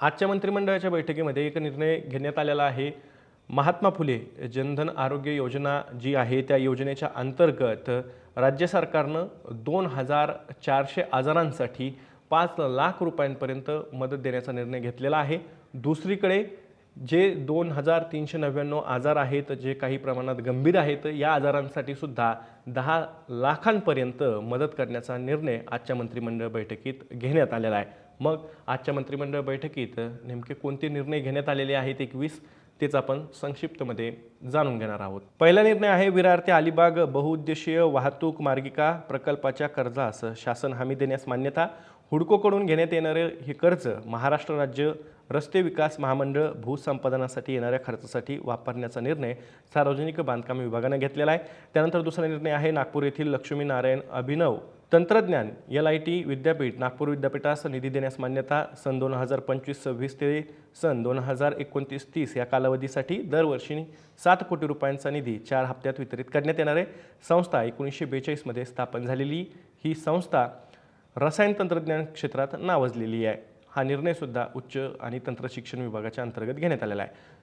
आजच्या मंत्रिमंडळाच्या बैठकीमध्ये एक निर्णय घेण्यात आलेला आहे. महात्मा फुले जनधन आरोग्य योजना जी आहे त्या योजनेच्या अंतर्गत राज्य सरकारनं दोन हजार चारशे आजारांसाठी पाच लाख रुपयांपर्यंत मदत देण्याचा निर्णय घेतलेला आहे. दुसरीकडे जे दोन हजार तीनशे नव्याण्णव आजार आहेत जे काही प्रमाणात गंभीर आहेत या आजारांसाठी सुद्धा दहा लाखांपर्यंत मदत करण्याचा निर्णय आजच्या मंत्रिमंडळ बैठकीत घेण्यात आलेला आहे. मग आजच्या मंत्रिमंडळ बैठकीत नेमके कोणते निर्णय घेण्यात आलेले आहेत? एकवीस तेच आपण संक्षिप्तमध्ये जाणून घेणार आहोत. पहिला निर्णय आहे विरार ते अलिबाग बहुउद्देशीय वाहतूक मार्गिका प्रकल्पाच्या कर्जास शासन हमी देण्यास मान्यता. हुडकोकडून घेण्यात येणारे हे कर्ज महाराष्ट्र राज्य रस्ते विकास महामंडळ भूसंपादनासाठी येणाऱ्या खर्चासाठी वापरण्याचा निर्णय सार्वजनिक बांधकाम विभागाने घेतलेला आहे. त्यानंतर दुसरा निर्णय आहे नागपूर येथील लक्ष्मीनारायण अभिनव तंत्रज्ञान एल आय टी विद्यापीठ नागपूर विद्यापीठास निधी देण्यास मान्यता सन दोन हजार पंचवीस सव्वीस ते सन दोन हजार एकोणतीस तीस या कालावधीसाठी दरवर्षी सात कोटी रुपयांचा निधी चार हप्त्यात वितरित करण्यात येणार आहे. संस्था एकोणीसशे बेचाळीसमध्ये स्थापन झालेली ही संस्था रसायन तंत्रज्ञान क्षेत्रात नावाजलेली आहे. हा निर्णयसुद्धा उच्च आणि तंत्रशिक्षण विभागाच्या अंतर्गत घेण्यात आलेला आहे.